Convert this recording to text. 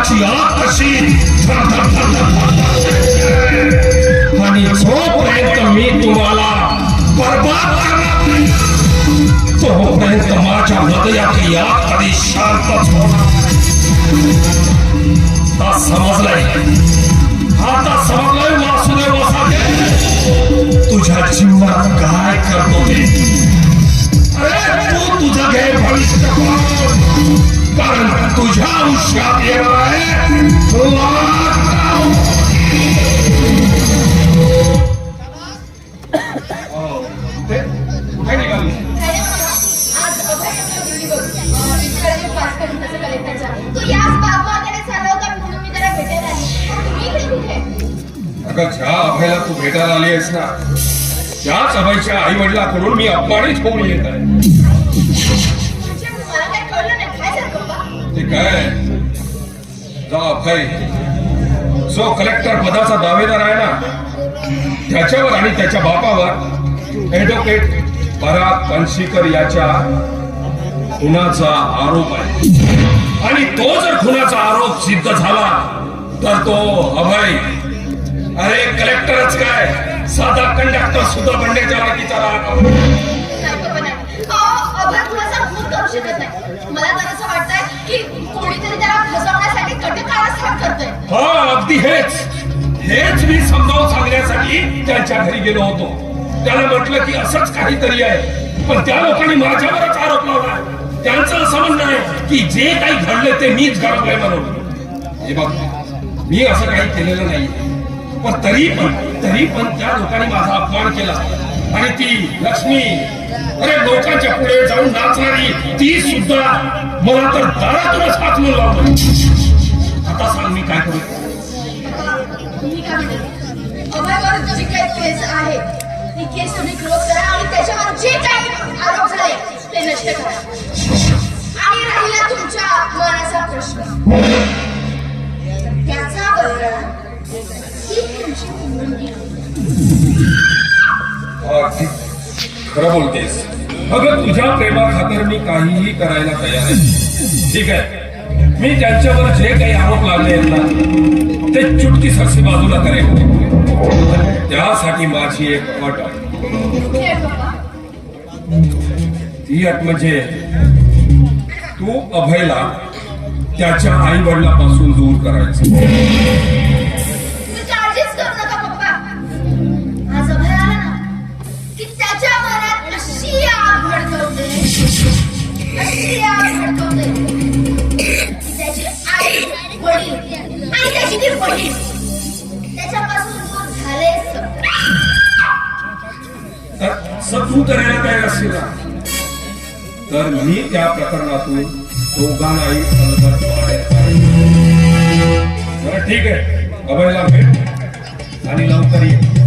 प्रेमाची आग कशी आणि जोपर्यंत मी तुम्हाला बर्बाद करणार नाही, तोपर्यंत माझ्या हृदयाची आग कधी शांतच होणार नाही. आता समजलंय आता समजलंय वासुदेव वसाके तुझ्या जीवनात काय करतो ते अरे तू तुझं घे भविष्य पाहून. कारण तुझ्या आयुष्यात येणार अगं ज्या अभयला तू भेटायला आली आहेस ना त्याच अभयच्या आई वडिलाकडून मी अपमानित होऊन येत आहे. ते काय? जा अभय. जो कलेक्टर पदाचा दावेदार आहे ना त्याच्यावर आणि त्याच्या बापावर ऍडव्होकेट पराग कनशीकर याच्या खुनाचा आरोप आहे. आणि तो जर खुनाचा आरोप सिद्ध झाला तर तो अभय फसवण्यासाठी कटी कारस्थान करतोय. हा अगदी हेच. हेच मी समजावून सांगण्यासाठी त्यांच्या घरी गेलो होतो. त्याला म्हटलं की असंच काहीतरी आहे. पण त्या लोकांनी माझ्यावरच आरोप लावला. त्यांचं असं म्हणणं आहे की जे काही घडलं ते मीच घडवलंय म्हणून. हे बघ मी असं काही केलेलं नाही पण तरी पण तरी पण त्या लोकांनी माझा अपमान केला. आणि ती लक्ष्मी अरे लोकांच्या पुढे जाऊन नाचणारी ती सुद्धा मला तर दारातूनच हातून लावलं. आता सांग मी काय करू? काय जी काही केस आहे ती केस तुम्ही क्लोज करा आणि त्याच्यावर जे काही आरोप झाले ते नष्ट करा. आणि राहिला तुमच्या मनाचा प्रश्न. खरं बोलतेस. अगं तुझ्या प्रेमा खातर मी काहीही करायला तयार आहे. ठीक आहे. मी त्यांच्यावर जे काही आरोप लागले ना ते चुटकी सरशी बाजूला करेल त्यासाठी माझी एक अट आहे. ती अट म्हणजे तू अभयला त्याच्या आई वडिलापासून दूर करायचं. करायला तयार असशील तर मी त्या प्रकरणातून दोघांनाही अलगद बाहेर बरं ठीक आहे. अभयला भेट आणि लवकर ये.